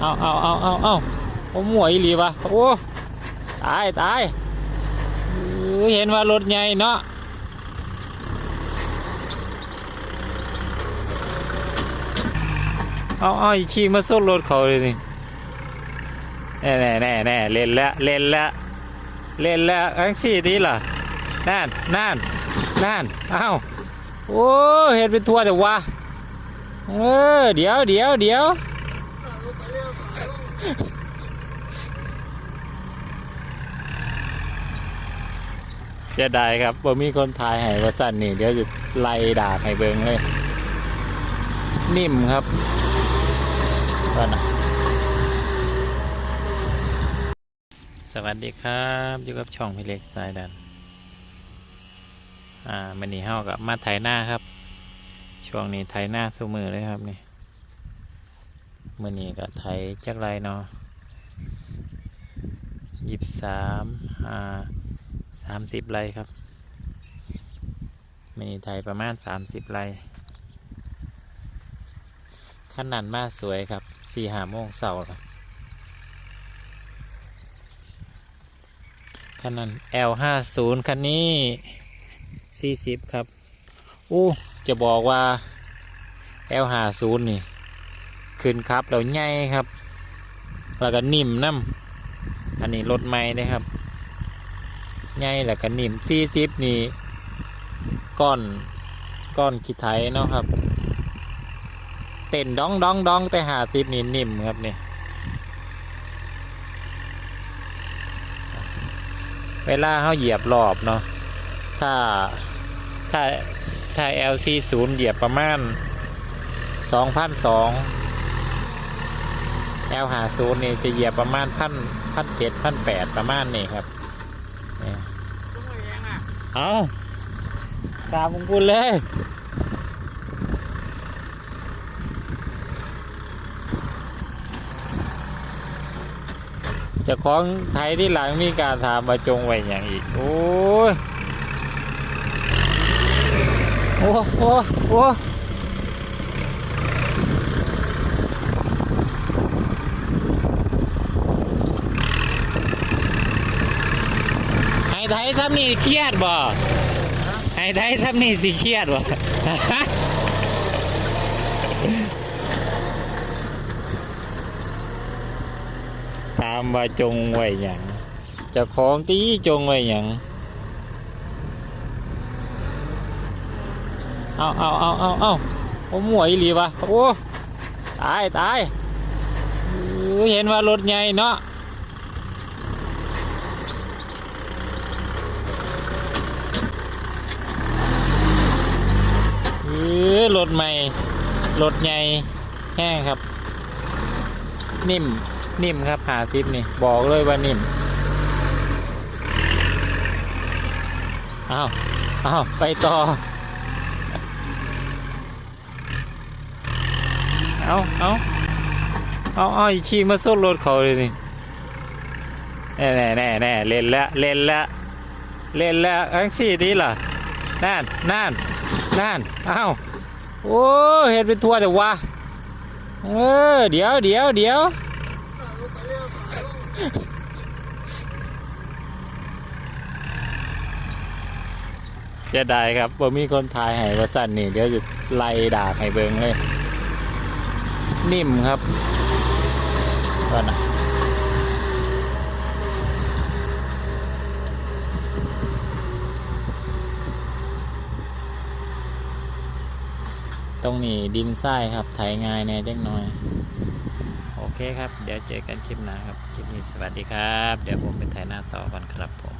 เอาเอาเอาเอาเอาผมหมวยอีหลีวะโอ้ตายตายเห็นว่ารถใหญ่เนาะเอาเอาอีกขี่มาส้รถเขาเลยนี่แน่แน่แน่แน่เล่นแล้วเล่นแล้วเล่นแล้วอังสี่ทีล่ะนั่นนั่นนั่นเอาโอ้เห็นเป็นทัวแต่ว่าเออเดี๋ยวเดี๋ยวเดี๋ยว เสียดายครับบ่มีคนทายให้ว่าสั้นนี่ เดี๋ยวจะไล่ด่าให้เบิงเลย นิ่มครับก่อนนะสวัสดีครับ อยู่กับช่องพี่เล็กสายดัน อ่ามันนี่เฮากับมาไถหน้าครับ ช่วงนี้ไถหน้าสู้มือเลยครับนี่ มื่อนี้ก็ไถจักไรเนาะยี่สิบสามอ่าสามสิบไรครับมีไทยประมาณสามสิบไรขั้นนันมาสวยครับสี่หาโมงเสาร์ครับคันนั้น L ห้าศูนย์คันนี้สี่สิบครับ อู้ จะบอกว่า L ห้าศูนย์นี่ ขึ้นครับแล้วใหญ่ครับ แล้วก็นิ่มน้ำอันนี้รถใหม่นะครับใหญ่แล้วก็นิ่มซีซิปนี้ก้อนก้อนขีดไทยเนาะครับ เต้นดองดองดองแต่หาซิปนี้นิ่มครับนี่เวลาเขาเหยียบรอบเนาะถ้าถ้าถ้า LC 0เหยียบประมาณ2,002 แอลหาซูนย์นี่จะเหยียบประมาณพันพันเจ็ดพันแปดประมาณนี่ครับเอาตามผมพูดเลยจะคล้องไทยที่หลังมีการถามมาจงไว้อย่างอีก โอ้ย โอ้โอ้โอ้ ไอ้ไทยซ้ำนี่เครียดบ่ไอ้ไทยซ้ำนี่สิเครียดบ่ตามว่าจงไว้อย่างจะของตีจงไว้อย่างเอาเอาเอาเอาเอาผมหมวยอีหลีวะโอ้ตายตายเอ้ยเห็นว่ารถใหญ่เนาะเออรถ ใหม่รถใหญ่แห้งครับ นิ่มนิ่มครับหาซิปนี่บอกเลยว่านิ่มอ้าวอ้าวไปต่อ เอาเอาเอาเอาอีกขี่มาส้รถเขาเลยนี่แน่แน่แน่แน่เล่นล้วเล่นล้วเล่นล้วอังสี่ทีล่ะนั่นนั่นนั่นเอ้า โอ้เห็นเป็นทัวแต่ว่าเออเดี๋ยวเดี๋ยวเดี๋ยวเสียดายครับบ่มีคนทายให้ว่าสั้นนี่เดี๋ยวจะไล่ด่าให้เบิงเลย นิ่มครับก่อนนะ ตรงนี้ดินทรายครับไถง่ายแน่จังหน่อย โอเคครับ เดี๋ยวเจอกันคลิปหน้าครับ คลิปนี้สวัสดีครับ เดี๋ยวผมไปถ่ายหน้าต่อก่อนครับผม